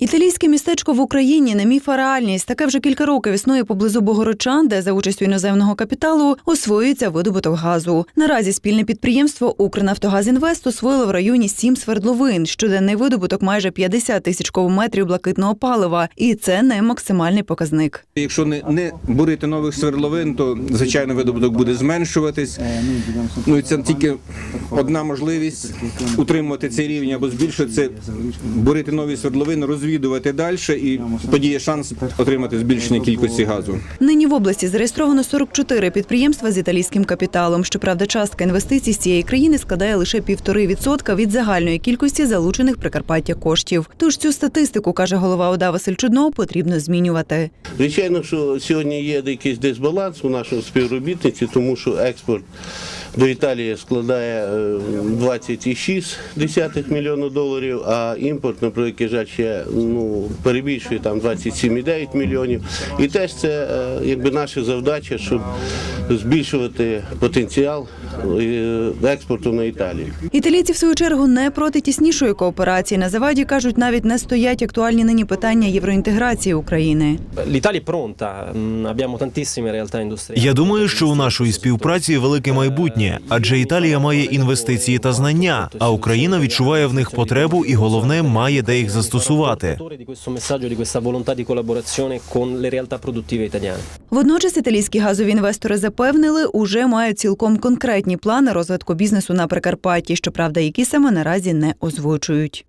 Італійське містечко в Україні не міф, а реальність. Таке вже кілька років існує поблизу Богородчан, де за участю іноземного капіталу освоюється видобуток газу. Наразі спільне підприємство «Укрнафтогазінвест» освоїло в районі сім свердловин. Щоденний видобуток майже 50 тисяч кубометрів блакитного палива, і це не максимальний показник. Якщо не, не бурити нових свердловин, то звичайно видобуток буде зменшуватись. Ну і це тільки одна можливість утримувати цей рівень або збільшити це бурити нові свердловини, розвідувати далі, і тоді є шанс отримати збільшення кількості газу. Нині в області зареєстровано 44 підприємства з італійським капіталом. Щоправда, частка інвестицій з цієї країни складає лише півтори відсотка від загальної кількості залучених Прикарпаття коштів. Тож цю статистику, каже голова ОДА Василь Чуднов, потрібно змінювати. Звичайно, що сьогодні є якийсь дисбаланс у нашому співробітниці, тому що експорт до Італії складає е, 20,6 мільйона доларів, а імпорт, на превеликий ще ну, перебільшує там 27,9 мільйонів. І теж це е, якби наша завдача, щоб збільшувати потенціал е, експорту на Італію. Італійці, в свою чергу, не проти тіснішої кооперації. На заваді кажуть, навіть не стоять актуальні нині питання євроінтеграції України. L'Italia pronta, mm, abbiamo tantissime realtà industriali. Я думаю, що у нашої співпраці велике майбутнє, адже Італія має інвестиції та знання, а Україна відчуває в них потребу і головне має де їх застосувати. Водночас італійські газові інвестори запевнили, уже мають цілком конкретні плани розвитку бізнесу на Прикарпатті. Щоправда, які саме наразі не озвучують.